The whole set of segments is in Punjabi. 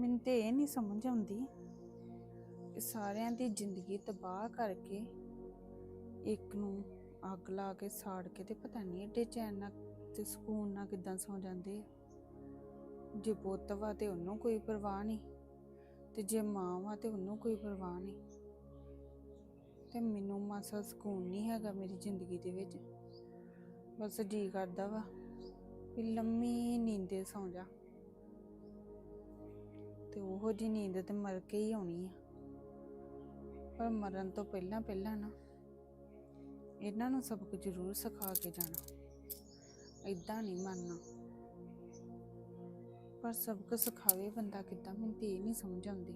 ਮੈਨੂੰ ਤੇ ਇਹ ਨਹੀਂ ਸਮਝ ਆਉਂਦੀ ਕਿ ਸਾਰਿਆਂ ਦੀ ਜ਼ਿੰਦਗੀ ਤਬਾਹ ਕਰਕੇ ਇੱਕ ਨੂੰ ਅੱਗ ਲਾ ਕੇ ਸਾੜ ਕੇ ਤੇ ਪਤਾ ਨਹੀਂ ਏਡੇ ਚੈਨ ਨਾਲ ਤੇ ਸਕੂਨ ਨਾਲ ਕਿਦਾਂ ਸੌ ਜਾਂਦੇ ਆ। ਜੇ ਪੁੱਤ ਵਾ ਤੇ ਉਹਨੂੰ ਕੋਈ ਪਰਵਾਹ ਨਹੀਂ ਤੇ ਜੇ ਮਾਂ ਵਾ ਤੇ ਉਹਨੂੰ ਕੋਈ ਪਰਵਾਹ ਨਹੀਂ ਤੇ ਮੈਨੂੰ ਮਾਸਾ ਸਕੂਨ ਨਹੀਂ ਹੈਗਾ ਮੇਰੀ ਜ਼ਿੰਦਗੀ ਦੇ ਵਿੱਚ। ਬਸ ਜੀ ਕਰਦਾ ਵਾ ਵੀ ਲੰਮੀ ਨੀਂਦੇ ਸੌਂ ਜਾ। ਤੇ ਉਹੋ ਜੀ ਨੀਂਦ ਤੇ ਮਰ ਕੇ ਹੀ ਆਉਣੀ ਆ। ਪਰ ਮਰਨ ਤੋਂ ਪਹਿਲਾਂ ਪਹਿਲਾਂ ਨਾ ਇਹਨਾਂ ਨੂੰ ਸਬਕ ਜ਼ਰੂਰ ਸਿਖਾ ਕੇ ਜਾਣਾ। ਇਦਾਂ ਨਹੀਂ ਮਰਨਾ। ਪਰ ਸਬਕ ਸਿਖਾਵੇ ਬੰਦਾ ਕਿੱਦਾਂ ਮੈਨੂੰ ਤੇ ਇਹ ਨਹੀਂ ਸਮਝ ਆਉਂਦੀ।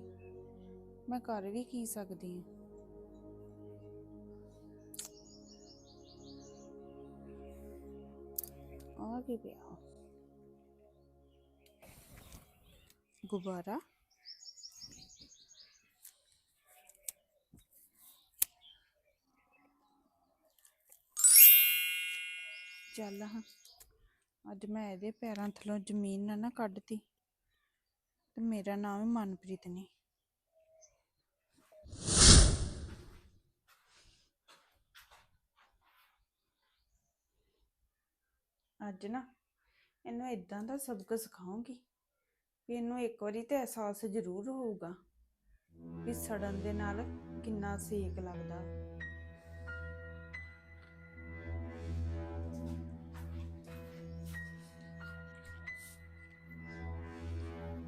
ਮੈਂ ਕਰ ਵੀ ਕੀ ਸਕਦੀ ਹਾਂ ਆ ਕੀ ਪਿਆ? ਗੁਬਾਰਾ। ਚੱਲ ਹਾਂ, ਅੱਜ ਮੈਂ ਇਹਦੇ ਪੈਰਾਂ ਥੱਲੋਂ ਜ਼ਮੀਨ ਨਾ ਨਾ ਕੱਢਤੀ, ਤੇ ਮੇਰਾ ਨਾਮ ਹੈ ਮਨਪ੍ਰੀਤ ਨਹੀਂ ਅੱਜ ਨਾ ਇਹਨੂੰ ਇਦਾਂ ਦਾ ਸਬਕ ਸਿਖਾਉਂਗੀ ਵੀ ਇਹਨੂੰ ਇੱਕ ਵਾਰੀ ਤੇ ਅਹਿਸਾਸ ਜ਼ਰੂਰ ਹੋਊਗਾ ਵੀ ਸੜਨ ਦੇ ਨਾਲ ਕਿੰਨਾ ਸੇਕ ਲੱਗਦਾ।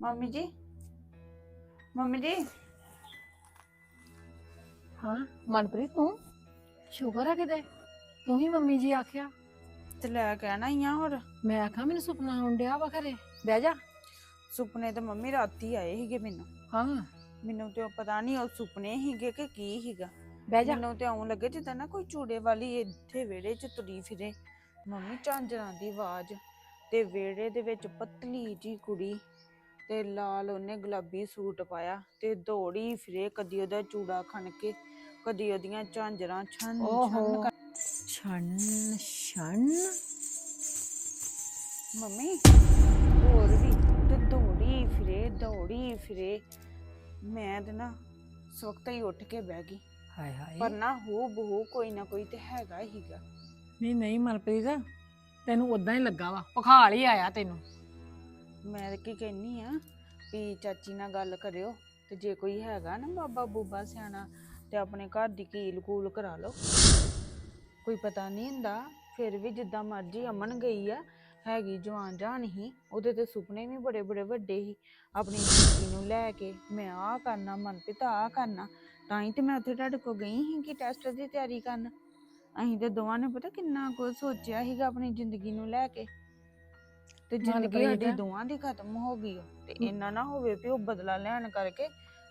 ਮੰਮੀ ਜੀ? ਮੰਮੀ ਜੀ? ਹਾਂ ਮਨਪ੍ਰੀਤ ਤੂੰ? ਸ਼ੁਕਰ ਆ ਕਿਤੇ? ਤੂੰ ਹੀ ਮੰਮੀ ਜੀ ਆਖਿਆ? ਤੇ ਲੈ ਕਹਿਣਾ ਹੀ ਆ ਹੋਰ। ਮੈਂ ਆਖਾਂ ਮੈਨੂੰ ਸੁਪਨਾ ਆਉਣ ਡਿਆ ਵਾ ਘਰੇ? ਬਹਿ ਜਾ। ਸੁਪਨੇ ਤੇ ਮੰਮੀ ਰਾਤੀ ਆਏ ਸੀਗੇ ਮੈਨੂੰ। ਹਾਂ। ਮੈਨੂੰ ਤੇ ਉਹ ਪਤਾ ਨਹੀਂ ਉਹ ਸੁਪਨੇ ਸੀਗੇ ਕਿ ਕੀ ਸੀਗਾ। ਬਹਿ ਜਾ। ਮੈਨੂੰ ਤੇ ਆਉਣ ਲੱਗੇ ਜਿੱਦਾਂ ਨਾ ਕੋਈ ਚੂੜੇ ਵਾਲੀ ਇੱਥੇ ਵਿਹੜੇ 'ਚ ਤੁਰੀ ਫਿਰੇ। ਮੰਮੀ ਝਾਂਜਰਾਂ ਦੀ ਆਵਾਜ਼ ਤੇ ਵਿਹੜੇ ਦੇ ਵਿੱਚ ਪਤਲੀ ਜੀ ਕੁੜੀ ਤੇ ਲਾਲ ਉਹਨੇ ਗੁਲਾਬੀ ਸੂਟ ਪਾਇਆ ਤੇ ਦੌੜੀ ਫਿਰੇ ਕਦੀ ਉਹਦਾ ਚੂੜਾ ਖਣ ਕੇ ਕਦੀ ਉਹਦੀਆਂ ਝਾਂਜਰਾਂ ਛਣ ਓਹੋ। ਛਣ ਕਰ- ਛਣ ਛਣ ਮੰਮੀ ਦੌੜੀ ਫਿਰੇ ਮੈਂ ਤੇ ਨਾ ਸਵਖਤ ਹੀ ਉੱਠ ਕੇ ਬਹਿ ਗਈ। ਹਾਏ ਹਾਏ। ਪਰ ਨਾ ਹੋ ਬਹੂ ਕੋਈ ਨਾ ਕੋਈ ਤੇ ਹੈਗਾ ਹੀਗਾ ਨਹੀਂ ਨਹੀਂ ਮਨਪ੍ਰੀਤ ਤੈਨੂੰ ਉਦਾਂ ਹੀ ਲੱਗਾ ਵਾ ਪਖਾਲ ਹੀ ਆਇਆ ਤੈਨੂੰ। ਮੈਂ ਤਾਂ ਕੀ ਕਹਿਨੀ ਆ ਵੀ ਚਾਚੀ ਨਾਲ ਗੱਲ ਕਰਿਓ ਤੇ ਜੇ ਕੋਈ ਹੈਗਾ ਨਾ ਬਾਬਾ ਬੂਬਾ ਸਿਆਣਾ ਤੇ ਆਪਣੇ ਘਰ ਦੀ ਕੀਲ ਕੂਲ ਕਰਾ ਲਓ। ਕੋਈ ਪਤਾ ਨਹੀਂ ਹੁੰਦਾ ਫਿਰ ਵੀ ਜਿੱਦਾਂ ਮਰਜ਼ੀ ਅਮਨ ਗਈ ਆ ਹੈਗੀ ਜਵਾਨ ਜਾਨ ਹੀ ਉਹਦੇ ਤੇ ਸੁਪਨੇ ਵੀ ਬੜੇ ਬੜੇ ਵੱਡੇ ਸੀ ਆਪਣੀ ਜ਼ਿੰਦਗੀ ਨੂੰ ਲੈ ਕੇ ਮੈਂ ਆਹ ਕਰਨਾ ਮਨਪ੍ਰੀਤ ਆਹ ਕਰਨਾ ਤਾਂ ਹੀ ਤੇ ਮੈਂ ਉੱਥੇ ਤੁਹਾਡੇ ਕੋਲ ਗਈ ਸੀ ਕਿ ਟੈਸਟ ਦੀ ਤਿਆਰੀ ਕਰਨ। ਅਸੀਂ ਤੇ ਦੋਵਾਂ ਨੇ ਪਤਾ ਕਿੰਨਾ ਕੁਝ ਸੋਚਿਆ ਸੀਗਾ ਆਪਣੀ ਜ਼ਿੰਦਗੀ ਨੂੰ ਲੈ ਕੇ। ਤੇ ਜ਼ਿੰਦਗੀ ਸਾਡੀ? ਦੋਵਾਂ ਦੀ ਖਤਮ ਹੋ ਗਈ ਆ। ਤੇ ਇੰਨਾ ਨਾ ਹੋਵੇ ਵੀ ਉਹ ਬਦਲਾ ਲੈਣ ਕਰਕੇ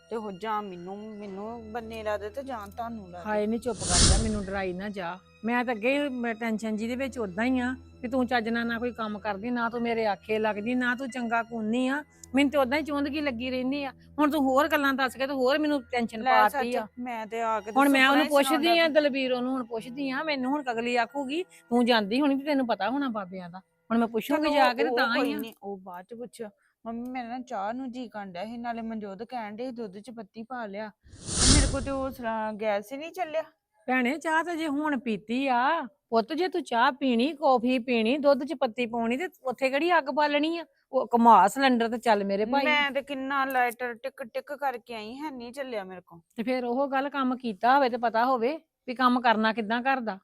ਤੇ ਉਹ ਜਾਂ ਮੈਨੂੰ ਮੈਨੂੰ ਬੰਨੇ ਲਾ ਦੇ ਤੇ ਜਾਂ ਤੁਹਾਨੂੰ ਲਾ ਹਾਏ ਨਹੀਂ ਚੁੱਪ ਕਰ ਜਾ ਮੈਨੂੰ ਡਰਾਈ ਨਾ ਜਾ। ਮੈਂ ਤਾਂ ਅੱਗੇ ਮੈਂ ਟੈਨਸ਼ਨ ਜੀ ਦੇ ਵਿੱਚ ਉਦਾਂ ਹੀ ਆ ਕਿ ਤੂੰ ਚੱਜ ਨਾਲ ਨਾ ਕੋਈ ਕੰਮ ਕਰਦੀ ਨਾ ਤੂੰ ਮੇਰੇ ਆਖੇ ਲੱਗਦੀ ਨਾ ਤੂੰ ਚੰਗਾ ਕੂਨੀ ਆ। ਮੈਨੂੰ ਤੇ ਉਦਾਂ ਹੀ ਚੁੰਦਗੀ ਲੱਗੀ ਰਹਿੰਦੀ ਆ। ਹੁਣ ਤੂੰ ਹੋਰ ਗੱਲਾਂ ਦੱਸ ਕੇ ਤੇ ਹੋਰ ਮੈਨੂੰ ਟੈਨਸ਼ਨ ਪਾਤੀ ਆ। ਮੈਂ ਤੇ ਆ ਕੇ ਤੇ ਹੁਣ ਮੈਂ ਉਹਨੂੰ ਹੀ ਪੁੱਛਦੀ ਆ ਦਲਬੀਰ ਉਹਨੂੰ ਹੁਣ ਪੁੱਛਦੀ ਆ ਮੈਨੂੰ ਹੁਣ ਕਗਲੀ ਆਖੂਗੀ ਤੂੰ ਜਾਂਦੀ ਹੋਣੀ ਵੀ ਤੈਨੂੰ ਪਤਾ ਹੋਣਾ ਬਾਬਿਆਂ ਦਾ। ਹੁਣ ਮੈਂ ਪੁੱਛੂਗੀ ਜਾ ਕੇ ਤੇ ਤਾਂ ਹੀ ਆ। ਉਹ ਬਾਅਦ ਚ ਪੁੱਛਿਓ ਮੰਮੀ ਮੇਰੇ ਨਾਲ ਚਾਹ ਨੂੰ ਜੀ ਕਾਂਡਿਆ ਸੀ ਨਾਲੇ ਮਨਜੋਤ ਕਹਿਣ ਦੇ ਦੁੱਧ ਚ ਪੱਤੀ ਪਾ ਲਿਆ। ਤੇ ਮੇਰੇ ਕੋਲ ਤੇ ਉਹ ਸਲਾ- ਗੈਸ ਹੀ ਨਹੀਂ ਚੱਲਿਆ। ਭੈਣੇ ਚਾਹ ਤਾਂ ਜੇ ਹੁਣ ਪੀਤੀ ਆ ਪੁੱਤ ਜੇ ਤੂੰ ਚਾਹ ਪੀਣੀ ਕੌਫੀ ਪੀਣੀ ਦੁੱਧ ਚ ਪੱਤੀ ਪਾਉਣੀ ਤੇ ਉੱਥੇ ਕਿਹੜੀ ਅੱਗ ਬਾਲਣੀ ਆ? ਉਹ ਕਮਾ ਸਿਲੰਡਰ ਤੇ ਚੱਲ ਮੇਰੇ ਭਾਈ। ਮੈਂ ਤੇ ਕਿੰਨਾ ਲਾਈਟਰ ਟਿਕ ਟਿਕ ਕਰਕੇ ਆਈ ਹੈ ਨਹੀਂ ਚੱਲਿਆ ਮੇਰੇ ਕੋਲ। ਤੇ ਫਿਰ ਉਹ ਗੱਲ ਕੰਮ ਕੀਤਾ ਹੋਵੇ ਤੇ ਪਤਾ ਹੋਵੇ ਵੀ ਕੰਮ ਕਰਨਾ ਕਿੱਦਾਂ ਕਰਦਾ।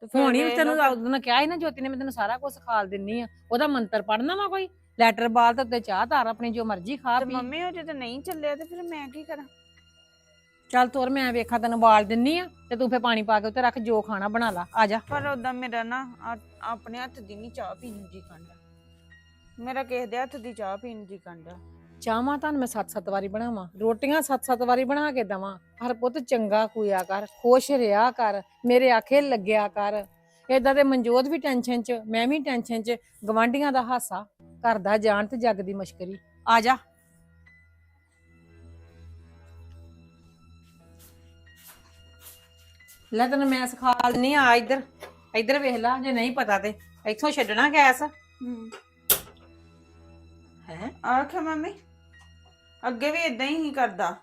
ਤੇ ਫਿਰ ਹੋਣੀ ਵੇਖ ਤੈਨੂੰ ਉਹਨੇ ਕਿਹਾ ਸੀ ਨਾ ਜੋਤੀ ਨੇ ਮੈਂ ਤੈਨੂੰ ਸਾਰਾ ਕੁਝ ਸਿਖਾਲ ਦਿੰਨੀ ਆ। ਉਹਦਾ ਮੰਤਰ ਪੜਨਾ ਵਾ ਕੋਈ? ਲੈਟਰ ਬਾਲ ਤੇ ਉੱਤੇ ਚਾਹ ਧਾਰ ਆਪਣੀ ਜੋ ਮਰਜ਼ੀ ਖਾ ਤੇ ਪੀ। ਮੰਮੀ ਉਹ ਜੇ ਨਹੀਂ ਚੱਲਿਆ ਤੇ ਫਿਰ ਮੈਂ ਕੀ ਕਰਾਂ? ਚੱਲ ਤੋਰ ਮੈਂ ਵੇਖਾਂ ਤੈਨੂੰ ਬਾਲ ਦਿੰਨੀ ਆ ਤੇ ਤੂੰ ਫੇ ਪਾਣੀ ਪਾ ਕੇ ਉੱਤੇ ਰੱਖ ਜੋ ਖਾਣਾ ਬਣਾ ਲਾ ਆ ਜਾ। ਪਰ ਉਦਾਂ ਮੇਰਾ ਨਾ ਆ- ਆਪਣੇ ਹੱਥ ਦੀ ਨਹੀਂ ਚਾਹ ਪੀਣ ਨੂੰ ਜੀ ਕਰਦਾ ਮੇਰਾ ਕਿਸੇ ਦੇ ਹੱਥ ਦੀ ਚਾਹ ਪੀਣ ਨੂੰ ਜੀ ਕਰਦਾ ਚਾਹਾਂ ਤੁਹਾਨੂੰ ਮੈਂ ਸੱਤ ਸੱਤ ਵਾਰੀ ਬਣਾਵਾਂ। ਰੋਟੀਆਂ ਸੱਤ ਸੱਤ ਵਾਰੀ ਬਣਾ ਕੇ ਦਵਾਂ। ਹਰ ਪੁੱਤ ਚੰਗਾ ਕੁਇਆ ਕਰ ਖੁਸ਼ ਰਿਹਾ ਕਰ ਮੇਰੇ ਆਖੇ ਲੱਗਿਆ ਕਰ। ਏਦਾਂ ਦੇ ਮਨਜੋਤ ਵੀ ਟੈਨਸ਼ਨ 'ਚ ਮੈਂ ਵੀ ਟੈਨਸ਼ਨ 'ਚ ਗਵਾਂਢੀਆਂ ਦਾ ਹਾਸਾ। ਘਰ ਦਾ ਜਾਣ ਤੇ ਜੱਗ ਦੀ ਮਸ਼ਕਰੀ। ਆ ਜਾ। ਲੈ ਤੈਨੂੰ ਮੈਂ ਸਿਖਾ ਦਿੰਨੀ ਆ ਇੱਧਰ। ਇੱਧਰ ਵੇਖ ਲੈ ਜੇ ਨਹੀਂ ਪਤਾ ਤੇ। ਇੱਥੋਂ ਛੱਡਣਾ ਗੈਸ। ਹੂੰ। ਹੈ? ਆਖਿਆ ਮੰਮੀ। ਅੱਗੇ ਵੀ ਇਦਾਂ ਹੀ ਕਰਦਾ।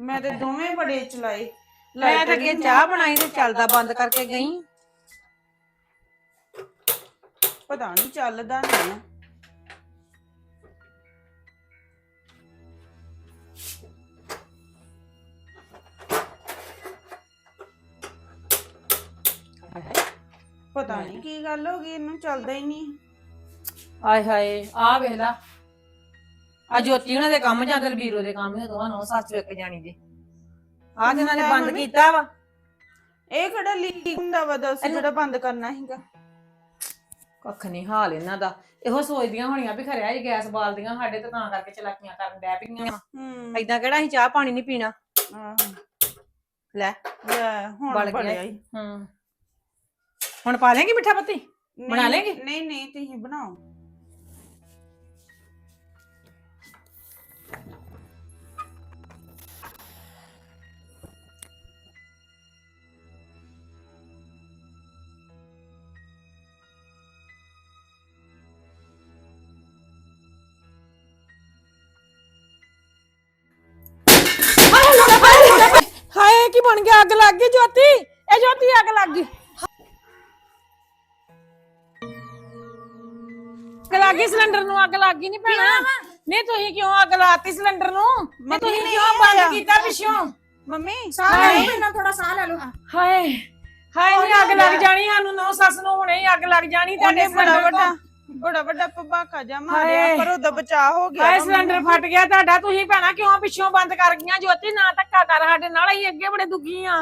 ਮੈਂ ਤੇ ਦੋਵੇਂ ਬੜੇ ਚਲਾਏ। ਮੈਂ ਤਾਂ ਅੱਗੇ ਚਾਹ ਬਣਾਈ ਤੇ ਚੱਲਦਾ ਬੰਦ ਕਰਕੇ ਗਈ। ਪਤਾ ਨਹੀਂ ਚੱਲਦਾ ਨਹੀਂ ਆ। ਪਤਾ ਨਹੀਂ ਕੀ ਗੱਲ ਹੋ ਗਈ ਇਹਨੂੰ ਚੱਲਦਾ ਹੀ ਨਹੀਂ। ਹਾਏ ਹਾਏ ਆ ਵੇਖ ਲਾ। ਆ ਜੋਤੀ ਉਹਨਾਂ ਦੇ ਕੰਮ ਜਾਂ ਦਲਬੀਰੋ ਦੇ ਕੰਮ ਨੇ ਦੋਵਾਂ ਨੂੰ ਸੱਚ ਵੇਖ ਜਾਣੀ ਜੀ। ਆ ਜਿਨ੍ਹਾਂ ਨੇ ਬੰਦ। ਕੀਤਾ ਵਾ। ਇਹ ਕਿਹੜਾ ਲੀਕ ਹੁੰਦਾ ਵਾ ਦੱਸ ਜਿਹੜਾ ਬੰਦ ਕਰਨਾ ਹੈਗਾ ਕੱਖ ਨਹੀਂ ਹਾਲ ਇਹਨਾਂ ਦਾ। ਇਹੋ ਸੋਚਦੀਆਂ ਹੋਣੀਆਂ ਵੀ ਖਰਿਆ ਇਹ ਗੈਸ ਬਾਲਦੀਆਂ ਸਾਡੇ ਤੇ ਤਾਂ ਕਰਕੇ ਚਲਾਕੀਆਂ ਕਰਨ ਡੈ ਪਈਆਂ। ਹੂੰ। ਏਦਾਂ ਕਿਹੜਾ ਅਸੀਂ ਚਾਹ ਪਾਣੀ ਨਹੀਂ ਪੀਣਾ। ਲੈ ਲੈ ਹੁਣ ਬਲ ਗਿਆ। ਬਣਿਆ ਹੀ ਹੂੰ। ਹੁਣ ਪਾ ਲੇਂਗੀ ਮਿੱਠਾ ਪੱਤੀ? ਬਣਾ ਨਹੀਂ- ਲਏਂਗੀ? ਨਹੀਂ ਨਹੀਂ ਤੁਸੀਂ ਬਣਾਓ। ਬਣ ਗਿਆ ਅੱਗ ਲੱਗ ਗਈ ਜੋਤੀ। ਇਹ ਜੋਤੀ ਅੱਗ ਲੱਗ ਗਈ। ਅੱਗ ਲੱਗ ਗਈ ਸਿਲੰਡਰ ਨੂੰ ਅੱਗ ਲੱਗ ਗਈ ਨਹੀਂ ਭੈਣਾ। ਨਹੀਂ ਤੁਸੀਂ ਕਿਉਂ ਅੱਗ ਲਾਤੀ ਸਿਲੰਡਰ ਨੂੰ? ਤੁਸੀਂ ਕਿਉਂ ਬੰਦ। ਕੀਤਾ ਪਿੱਛੋਂ? ਮੰਮੀ ਸਾਹ। ਲੈ ਪਹਿਲਾਂ ਥੋੜਾ ਸਾਹ ਲੈ ਲਓ। ਹਾਏ ਹਾਏ ਨਹੀਂ ਅੱਗ ਲੱਗ ਜਾਣੀ ਸਾਨੂੰ ਨੌ ਸੱਸ ਨੂੰ ਹੁਣੇ ਹੀ ਅੱਗ ਲੱਗ ਜਾਣੀ ਤੁਹਾਡੇ ਸਿਲੰਡਰ ਵੱਡਾ ਤੋਂ ਬੜਾ ਵੱਡਾ ਪਬਾਕਾ ਜਾ ਹਾਏ। ਮਾਰਿਆ ਪਰ ਉਹਦਾ ਬਚਾਅ ਹੋ ਗਿਆ ਹਾਏ ਸਿਲੰਡਰ। ਫਟ ਗਿਆ ਤੁਹਾਡਾ। ਤੁਸੀਂ ਭੈਣਾ ਕਿਉਂ ਪਿੱਛੋਂ ਬੰਦ ਕਰ ਗਈਆਂ? ਜੋਤੀ ਨਾ ਧੱਕਾ ਕਰ ਸਾਡੇ ਨਾਲ ਅਸੀਂ ਅੱਗੇ ਬੜੇ ਦੁਖੀ ਆ।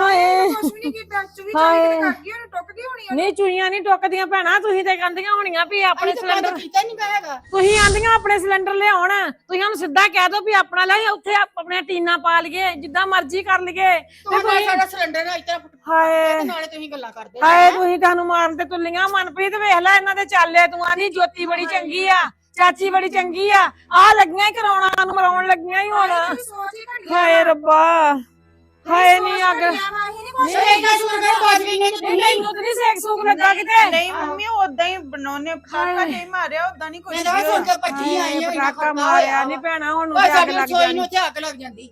ਹਾਏ। ਕੁਛ ਵੀ ਨਹੀਂ ਕੀਤਾ ਚੁਵੀ ਹਾਏ। ਚਾਲੀ ਕਰ ਗਈ ਉਹਨੂੰ ਟੁੱਟ ਗਈ ਹੋਣੀ ਨਹੀਂ ਚੁਈਆਂ ਨਹੀਂ ਟੁੱਕਦੀਆਂ ਭੈਣਾ ਤੁਸੀਂ ਤੇ ਕਹਿੰਦੀਆਂ ਹੋਣੀਆਂ ਵੀ ਆਪਣੇ ਸਿਲੰਡਰ ਕੀਤਾ ਨਹੀਂ ਹੈਗਾ। ਤੁਸੀਂ ਆਂਦੀਆਂ ਆਪਣੇ ਸਿਲੰਡਰ ਲਿਆਉਣ। ਤੁਸੀਂ ਉਹਨੂੰ ਸਿੱਧਾ ਕਹਿ ਦਿਓ ਵੀ ਆਪਣਾ ਲੈ ਉੱਥੇ ਆਪ- ਆਪਣੇ ਟੀਨਾ ਪਾ ਲਈਏ ਜਿੱਦਾਂ ਮਰਜ਼ੀ ਕਰ ਲਈਏ। ਤੇ ਤੁਹਾਡਾ ਤੁਸੀਂ ਸਾਡਾ ਸਿਲੰਡਰ ਇਤਨਾ ਫੁੱਟ ਹਾਏ। ਨਾਲੇ ਤੁਸੀਂ ਗੱਲਾਂ ਕਰਦੇ ਹਾਏ ਤੁਸੀਂ ਤੁਹਾਨੂੰ ਮਾਰਨ ਤੇ ਤੁੱਲੀਆਂ ਮਨਪ੍ਰੀਤ ਵੇਖ ਲੈ ਇਹਨਾਂ ਦੇ ਚਾਲੇ ਤੂੰ ਆਂਦੀ ਜੋਤੀ ਬੜੀ ਚੰਗੀ ਆ ਚਾਚੀ ਬੜੀ ਚੰਗੀ ਆ। ਆ ਲੱਗੀਆਂ ਹੀ ਕਰਾਉਣਾ ਨੂੰ ਮਰਾਉਣ ਲੱਗੀਆਂ ਹੀ ਹੁਣ। ਹਾਏ ਰੱਬਾ ਹਾਏ ਨਹੀਂ ਅੱਗ। ਨਹੀਂ ਗਈ ਨਹੀਂ ਨਹੀਂ ਨਹੀਂ ਸੇਕ ਸੂਕ ਲੱਗਾ ਕਿਤੇ। ਨਹੀਂ ਮੰਮੀ ਉਦਾਂ ਹੀ ਬਣਾਉਨੇ ਪਟਾਕਾ ਨਹੀਂ ਮਾਰਿਆ ਉਦਾਂ ਨਹੀਂ ਕੁਝ ਮੈਂ ਤਾਂ ਸੁਣ ਕੇ ਭੱਜੀ ਆਈ ਹਾਂ ਪਟਾਕਾ ਮਾਰਿਆ ਨਹੀਂ ਭੈਣਾ ਹੁਣ ਅੱਗ ਲੱਗ ਜਾਂਦੀ।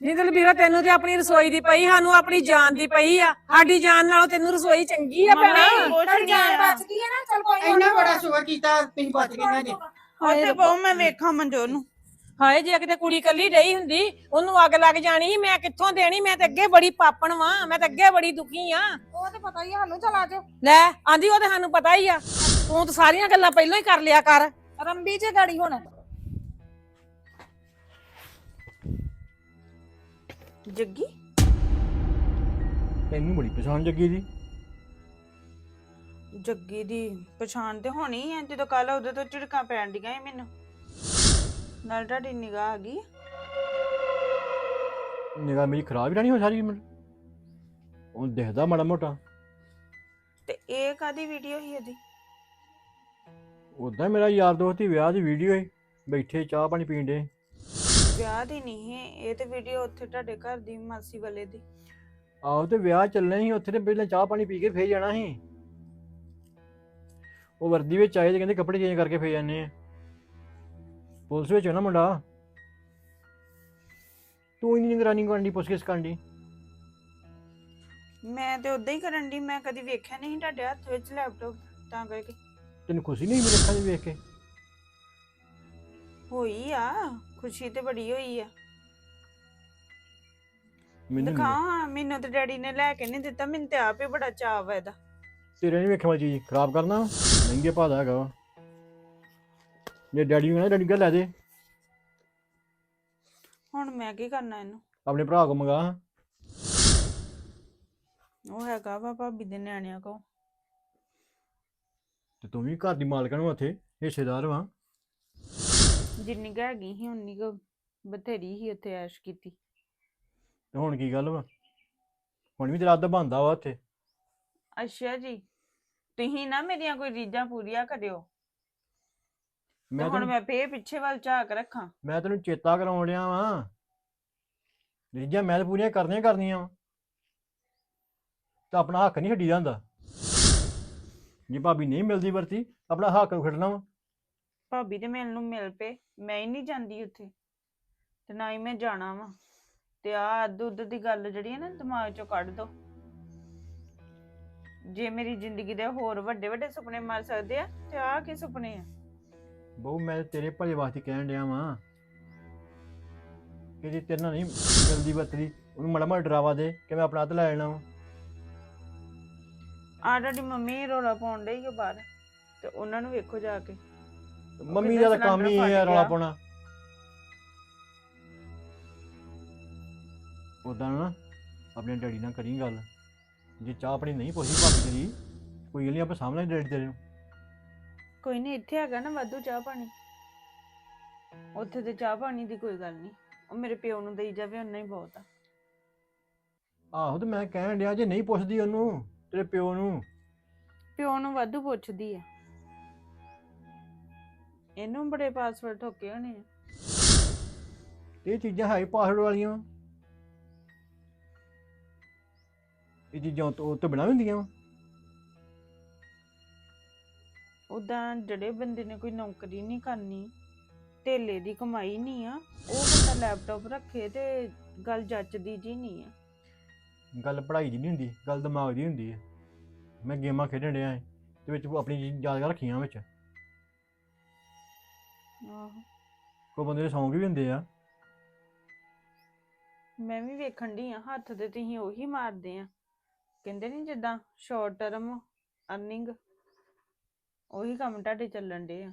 ਨਹੀਂ ਦਲਬੀਰਾ ਤੈਨੂੰ ਤੇ ਆਪਣੀ ਰਸੋਈ ਦੀ ਪਈ ਸਾਨੂੰ ਆਪਣੀ ਜਾਨ ਦੀ ਪਈ ਆ। ਸਾਡੀ ਜਾਨ ਨਾਲੋਂ ਤੈਨੂੰ ਰਸੋਈ ਚੰਗੀ ਆ ਭੈਣਾ। ਤੁਹਾਡੀ ਜਾਨ ਬਚ ਗਈ ਹੈ ਨਾ ਚਲ ਕੋਈ ਇੰਨਾ ਬੜਾ ਸ਼ੁਕਰ ਕੀਤਾ ਤੁਸੀਂ ਬਚ ਗਏ ਨਾ ਜੀ ਉੱਥੇ ਬਹੁ ਮੈਂ ਵੇਖਾਂ ਮੰਜੋ ਨੂੰ। ਹਾਏ ਜੇ ਕਿਤੇ ਕੁੜੀ ਕੱਲੀ ਰਹੀ ਹੁੰਦੀ ਉਹਨੂੰ ਅੱਗ ਲੱਗ ਜਾਣੀ ਮੈਂ ਕਿੱਥੋਂ ਦੇਣੀ? ਮੈਂ ਤੇ ਅੱਗੇ ਬੜੀ ਪਾਪਣ ਵਾਂ ਮੈਂ ਤੇ ਅੱਗੇ ਬੜੀ ਦੁਖੀ ਆ। ਉਹ ਤੇ ਪਤਾ ਹੀ ਸਾਨੂੰ ਚਲਾ ਜਾ ਲੈ ਆਂਦੀ ਉਹ ਤੇ ਸਾਨੂੰ ਪਤਾ ਹੀ ਆ। ਤੂੰ ਤਾਂ ਸਾਰੀਆਂ ਗੱਲਾਂ ਪਹਿਲਾਂ ਹੀ ਕਰ ਲਿਆ ਕਰ। ਰੰਬੀ ਚ ਗਾੜੀ ਹੁਣ। ਜੱਗੀ? ਤੈਨੂੰ ਬੜੀ ਪਛਾਣ ਜੱਗੀ ਦੀ। ਜੱਗੀ ਦੀ ਪਛਾਣ ਤੇ ਹੋਣੀ ਹੈ ਜਦੋਂ ਕੱਲ ਉਹਦੇ ਤੋਂ ਝਿੜਕਾਂ ਪੈਣ ਡੀਆਂ ਸੀ ਮੈਨੂੰ। ਨਾਲ ਤੁਹਾਡੀ ਨਿਗਾਹ ਆ ਗਈ ਨਿਗਾਹ ਮੇਰੀ ਖਰਾਬ ਹੀ ਰਹਿਣੀ ਹੋ ਸਾਰੀ ਉਮਰ? ਉਹ ਦਿਖਦਾ ਮਾੜਾ ਮੋਟਾ। ਤੇ ਇਹ ਕਾਦੀ ਵੀਡੀਓ ਸੀ ਉਹਦੀ? ਉਦਾਂ ਮੇਰਾ ਯਾਰ ਦੋਸਤ ਦੀ ਵਿਆਹ ਦੀ ਵੀਡੀਓ ਹੈ ਬੈਠੇ ਚਾਹ ਪਾਣੀ ਪੀਣ ਦੇ ਵਿਆਹ ਦੀ ਨਹੀਂ ਹੈ ਇਹ ਤੇ ਵੀਡੀਓ ਉੱਥੇ ਤੁਹਾਡੇ ਘਰ ਦੀ ਮਾਸੀ ਵਾਲੇ ਦੀ। ਆਹੋ ਤੇ ਵਿਆਹ ਚੱਲਣਾ ਸੀ ਉੱਥੇ ਤੇ ਪਹਿਲਾਂ ਚਾਹ ਪਾਣੀ ਪੀ ਕੇ ਫੇਰ ਜਾਣਾ ਸੀ। ਉਹ ਵਰਦੀ ਵਿੱਚ ਆਏ ਤੇ ਕਹਿੰਦੇ ਕੱਪੜੇ ਚੇਂਜ ਕਰਕੇ ਫੇਰ ਜਾਂਦੇ ਆ। ਪੁਲਿਸ ਵਿੱਚ ਹੈ ਨਾ ਮੁੰਡਾ। ਤੂੰ ਇੰਨੀ ਨਿਗਰਾਨੀ ਕਰਨ ਦੀ ਪੁੱਛ ਕਿਸ ਕਰਨ ਦੀ ਮੈਂ ਤੇ ਉਦਾਂ ਹੀ ਕਰਨ ਦੀ ਮੈਂ ਕਦੀ ਵੇਖਿਆ ਨਹੀਂ ਤੁਹਾਡੇ ਹੱਥ ਵਿੱਚ ਲੈਪਟਾਪ ਤਾਂ ਕਰਕੇ। ਤੈਨੂੰ ਖੁਸ਼ੀ ਨਹੀਂ ਮੇਰੇ ਅੱਖਾਂ 'ਚ ਵੇਖ ਕੇ? ਹੋਈ ਆ। ਖੁਸ਼ੀ ਤੇ ਬੜੀ ਹੋਈ ਆ। ਮੈਨੂੰ ਦਿਖਾ ਮੈਨੂੰ ਤੇ ਡੈਡੀ ਨੇ ਲੈ ਕੇ ਨਹੀਂ ਦਿੱਤਾ ਮੈਨੂੰ ਤੇ ਆਪ ਹੀ ਬੜਾ ਚਾਅ ਇਹਦਾ। ਤੇਰੇ ਨਹੀਂ ਵਾਲੀ ਚੀਜ਼ ਖਰਾਬ ਕਰਨਾ? ਮਹਿੰਗੇ ਭਾਅ ਦਾ ਹੈਗਾ ਵਾ। ਜੇ ਡੈਡੀ ਨੂੰ ਕਹਿੰਦਾ ਡੈਡੀ ਗੱਲ ਲੈ ਦੇ। ਹੁਣ ਮੈਂ ਕੀ ਕਰਨਾ ਇਹਨੂੰ? ਆਪਣੇ ਭਰਾ ਕੋ ਮੰਗਾ। ਉਹ ਹੈਗਾ ਵਾ ਭਾਬੀ ਦੇ ਨਿਆਣਿਆਂ ਕੋ ਤੇ ਤੂੰ ਵੀ ਘਰ ਦੀ ਮਾਲਕਣ ਨੂੰ ਉੱਥੇ ਹਿੱਸੇਦਾਰ ਵਾਂ। ਜਿੰਨੀ ਕੁ ਹੈਗੀ ਸੀ ਉਨੀ ਕੁ ਬਥੇਰੀ ਹੀ ਉੱਥੇ ਐਸ਼ ਕੀਤੀ। ਤੇ ਹੁਣ ਕੀ ਗੱਲ ਵਾ? ਹੁਣ ਵੀ ਤੇਰਾ ਅੱਧ ਬੰਦਾ ਵਾ ਉੱਥੇ? ਅੱਛਾ ਜੀ ਤੁਸੀਂ ਨਾ ਮੇਰੀਆਂ ਕੋਈ ਰੀਝਾਂ ਪੂਰੀਆਂ ਕਰਿਓ। ਤੇ ਮੈਂ ਹੁਣ ਤੈਨੂੰ ਮੈਂ ਫੇਰ ਪਿੱਛੇ ਵੱਲ ਝਾਕ ਰੱਖਾਂ। ਮੈਂ ਤੈਨੂੰ ਚੇਤਾ ਕਰਾਉਣ ਡਿਆ ਵਾਂ। ਰੀਜਾਂ ਮੈਂ ਤਾਂ ਪੂਰੀਆਂ ਕਰਨੀਆਂ ਹੀ ਕਰਨੀਆਂ ਵਾਂ। ਤਾਂ ਆਪਣਾ ਹੱਕ ਨਹੀਂ ਛੱਡੀਦਾ ਹੁੰਦਾ। ਜੇ ਭਾਬੀ ਨਹੀਂ ਮਿਲਦੀ ਵਰਤੀ ਆਪਣਾ ਹੱਕ ਖੜਨਾ ਵਾ। ਭਾਬੀ ਤੇ ਮੈਨੂੰ ਮਿਲ ਪਏ ਮੈਂ ਹੀ ਨਹੀਂ ਜਾਂਦੀ ਉੱਥੇ। ਤੇ ਨਾ ਹੀ ਮੈਂ ਜਾਣਾ ਵਾ। ਤੇ ਆ ਦੁੱਧ ਦੀ ਗੱਲ ਜਿਹੜੀ ਹੈ ਨਾ ਦਿਮਾਗ ਚੋਂ ਕੱਢ ਦੋ। ਜੇ ਮੇਰੀ ਜ਼ਿੰਦਗੀ ਦੇ ਹੋਰ ਵੱਡੇ ਵੱਡੇ ਸੁਪਨੇ ਮਰ ਸਕਦੇ ਆ ਤੇ ਆ ਕੀ ਸੁਪਨੇ ਆ? ਬਹੁ ਮੈਂ ਤੇਰੇ ਭਲੇ ਵਾਸਤੇ ਕਹਿਣ ਡਿਆ ਵਾਂ। ਕਿ ਜੇ ਤੇਰੇ ਨਾਲ ਨਹੀਂ ਮਿਲਦੀ ਵਰਤਦੀ ਉਹਨੂੰ ਮਾੜਾ ਮਾੜਾ ਡਰਾਵਾ ਦੇ ਕਿ ਮੈਂ ਆਪਣਾ ਹੱਥ ਲੈ ਲੈਣਾ ਵਾ। ਆ ਤੁਹਾਡੀ ਮੰਮੀ ਰੋਲਾ ਪਾਉਣ ਡਈ ਆ ਬਾਹਰ ਤੇ ਉਹਨਾਂ ਨੂੰ ਵੇਖੋ ਜਾ ਕੇ। ਮੰਮੀ ਦਾ ਤਾਂ ਕੰਮ ਹੀ ਇਹ ਆ ਰੌਲਾ। ਪਾਉਣਾ। ਉਦਾਂ ਨਾ ਆਪਣੇ ਡੈਡੀ ਨਾਲ ਕਰੀ ਗੱਲ। ਜੇ ਚਾਹ ਆਪਣੀ ਨਹੀਂ ਪੁੱਛੀ ਭਾਬੀ ਤੇਰੀ ਕੋਈ ਗੱਲ ਨਹੀਂ ਆਪਾਂ ਸਾਹਮਣੇ ਡੈਡੀ ਤੇਰੇ ਨੂੰ। ਕੋਈ ਨਹੀਂ ਇੱਥੇ ਹੈਗਾ ਨਾ ਵਾਧੂ ਚਾਹ ਪਾਣੀ। ਉੱਥੇ ਤੇ ਚਾਹ ਪਾਣੀ ਦੀ ਕੋਈ ਗੱਲ ਨਹੀਂ। ਉਹ ਮੇਰੇ ਪਿਓ ਨੂੰ ਦੇਈ ਜਾਵੇ ਉਹਨਾਂ ਹੀ ਬਹੁਤ ਆ। ਆਹੋ ਤੇ ਮੈਂ ਕਹਿਣ ਡਿਆ ਜੇ ਨਹੀਂ ਪੁੱਛਦੀ ਉਹਨੂੰ ਤੇਰੇ ਪਿਓ ਨੂੰ। ਪਿਓ ਨੂੰ ਵਾਧੂ ਪੁੱਛਦੀ ਆ। ਇਹਨੂੰ ਬੜੇ ਪਾਸਵਰਡ ਠੋਕੇ ਹੋਣੇ ਆ ਇਹ ਚੀਜ਼ਾਂ ਹੈ ਪਾਸਵਰਡ ਵਾਲੀਆਂ ਵਾਂ। ਇਹ ਚੀਜ਼ਾਂ ਉਹ ਤੋਂ ਉਹ ਤੋਂ ਬਿਨਾਂ ਵੀ ਹੁੰਦੀਆਂ ਵਾਂ। ਉਦਾਂ ਜਿਹੜੇ ਬੰਦੇ ਨੇ ਕੋਈ ਨੌਕਰੀ ਨਹੀਂ ਕਰਨੀ ਧੇਲੇ ਦੀ ਕਮਾਈ ਨਹੀਂ ਆ ਉਹ ਬੰਦਾ ਲੈਪਟਾਪ ਰੱਖੇ ਤੇ ਗੱਲ ਜੱਚਦੀ ਜੀ ਨਹੀਂ ਆ ਗੱਲ ਪੜ੍ਹਾਈ ਦੀ ਨਹੀਂ ਹੁੰਦੀ ਗੱਲ ਦਿਮਾਗ ਦੀ ਹੁੰਦੀ ਹੈ ਮੈਂ ਗੇਮਾਂ ਖੇਡਣ ਡਿਆ ਏ ਤੇ ਵਿੱਚ ਆਪਣੀ ਯਾਦਗਾਰ ਰੱਖੀਆਂ ਵਿੱਚ ਆਹੋ। ਕੋਈ ਬੰਦੇ ਦੇ ਸੌਂਗ ਵੀ ਹੁੰਦੇ ਆ। ਮੈਂ ਵੀ ਵੇਖਣ ਦੀ ਆ ਹੱਥ ਤੇ ਤੁਸੀਂ ਉਹੀ ਮਾਰਦੇ ਆ। ਕਹਿੰਦੇ ਨਹੀਂ ਜਿੱਦਾਂ ਸ਼ਾਰਟ ਟਰਮ ਅਰਨਿੰਗ ਉਹੀ ਕੰਮ ਤੁਹਾਡੇ ਚੱਲਣ ਦੇ ਆ।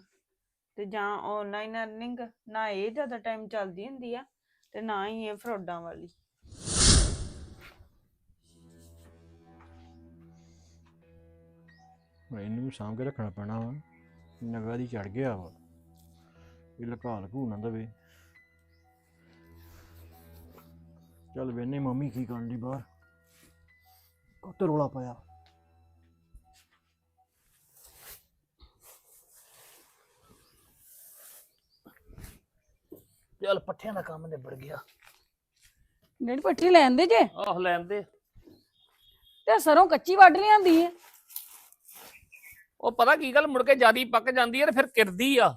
ਤੇ ਜਾਂ ਆਨਲਾਈਨ ਅਰਨਿੰਗ ਨਾ ਇਹ ਜ਼ਿਆਦਾ ਟਾਈਮ ਚੱਲਦੀ ਹੁੰਦੀ ਆ ਤੇ ਨਾ ਹੀ ਇਹ ਫਰੋਡਾਂ ਵਾਲੀ। ਇਹਨੂੰ ਸਾਂਭ ਕੇ ਰੱਖਣਾ ਪੈਣਾ ਵਾ ਨਗਾ ਦੀ ਚੜ ਗਿਆ ਵਾ। ਇਹ ਲਕਾ ਲਕੂ ਨਾ ਦਵੇ। ਚੱਲ ਵੇਨੇ ਮੰਮੀ ਕੀ ਕਰਨ ਦੀ ਬਾਹਰ? ਉੱਤੇ ਰੋਲਾ ਪਾਇਆ। ਚੱਲ ਪੱਠਿਆਂ ਦਾ ਕੰਮ ਨਿਬੜ ਗਿਆ। ਜਿਹੜੀ ਪੱਠੀ ਲੈਂਦੇ ਜੇ? ਆਹ ਲੈਣ ਦੇ ਤੇ ਸਰੋਂ ਕੱਚੀ ਵੱਢ ਲਿਆਂਦੀ ਏ। ਉਹ ਪਤਾ ਕੀ ਗੱਲ ਮੁੜ ਕੇ ਜਿਆਦੀ ਪੱਕ ਜਾਂਦੀ ਹੈ ਤੇ ਫਿਰ ਕਿਰਦੀ ਆ।